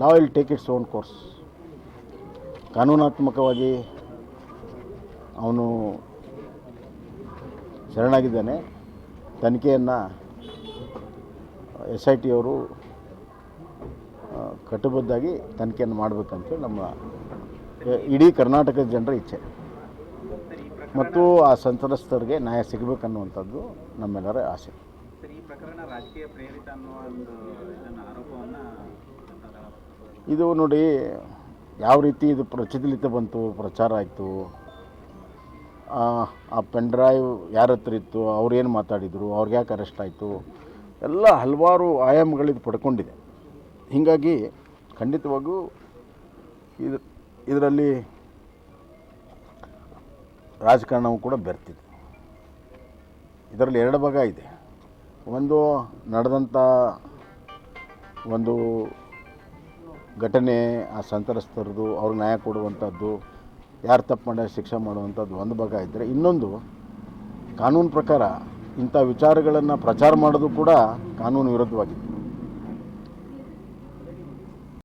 Law will take its own course ಕಾನೂನಾತ್ಮಕವಾಗಿ ಅವನು ಶರಣಾಗಿದ್ದಾನೆ. ತನಿಖೆಯನ್ನು ಎಸ್ ಐ ಟಿ ಅವರು ಕಟ್ಟುಬದ್ದಾಗಿ ತನಿಖೆಯನ್ನು ಮಾಡಬೇಕಂತೇಳಿ ನಮ್ಮ ಇಡೀ ಕರ್ನಾಟಕದ ಜನರ ಇಚ್ಛೆ. ಮತ್ತು ಆ ಸಂತ್ರಸ್ತರಿಗೆ ನ್ಯಾಯ ಸಿಗಬೇಕನ್ನುವಂಥದ್ದು ನಮ್ಮೆಲ್ಲರ ಆಸೆ. ಇದು ನೋಡಿ, ಯಾವ ರೀತಿ ಇದು ಪ್ರಚಲಿತ ಬಂತು, ಪ್ರಚಾರ ಆಯಿತು? ಆ ಪೆನ್ ಡ್ರೈವ್ ಯಾರ ಹತ್ರ ಇತ್ತು ಅವ್ರೇನು ಮಾತಾಡಿದರು, ಅವ್ರಿಗೆ ಯಾಕೆ ಅರೆಸ್ಟ್ ಆಯಿತು? ಎಲ್ಲ ಹಲವಾರು ಆಯಾಮಗಳಿದು ಪಡ್ಕೊಂಡಿದೆ. ಹೀಗಾಗಿ ಖಂಡಿತವಾಗೂ ಇದು, ಇದರಲ್ಲಿ ರಾಜಕಾರಣವು ಕೂಡ ಬೆರ್ತಿದೆ. ಇದರಲ್ಲಿ ಎರಡು ಭಾಗ ಇದೆ. ಒಂದು ನಡೆದಂಥ ಒಂದು ಘಟನೆ ಆ ಸಂತ್ರಸ್ತರದ್ದು ಅವ್ರಿಗೆ ನ್ಯಾಯ ಕೊಡುವಂಥದ್ದು ಯಾರು ತಪ್ಪು ಮಾಡ್ಯಾರ ಶಿಕ್ಷೆ ಮಾಡುವಂಥದ್ದು ಒಂದು ಭಾಗ ಇದ್ದರೆ ಇನ್ನೊಂದು ಕಾನೂನು ಪ್ರಕಾರ ಇಂಥ ವಿಚಾರಗಳನ್ನು ಪ್ರಚಾರ ಮಾಡೋದು ಕೂಡ ಕಾನೂನು ವಿರುದ್ಧವಾಗಿದೆ